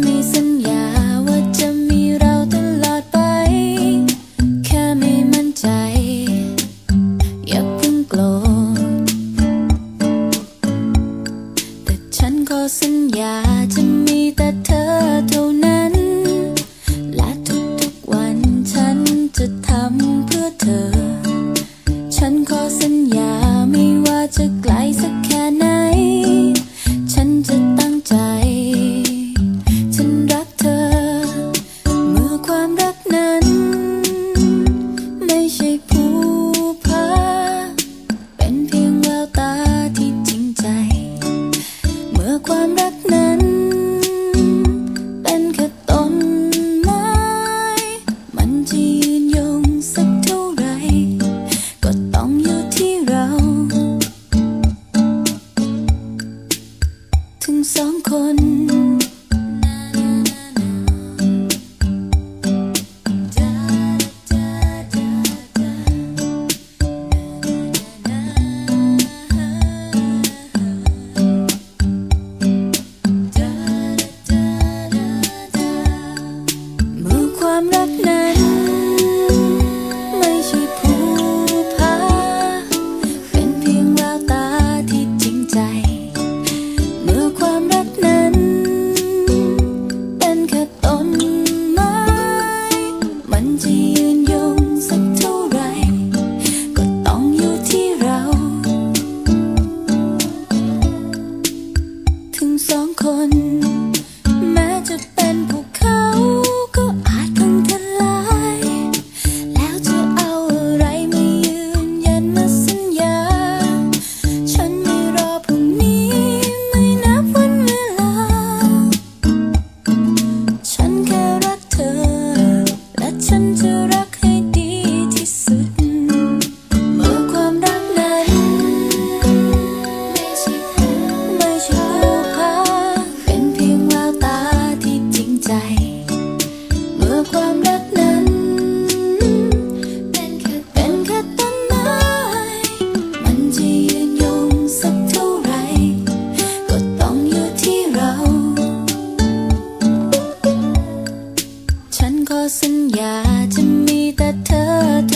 me some มื่อความรักนั้น เป็นแค่ต้นไม้ มันจะยืนยงสักเท่าไร ก็ต้องอยู่ที่เรา ถึงสองคน ขอสัญญาจะมีแต่เธอ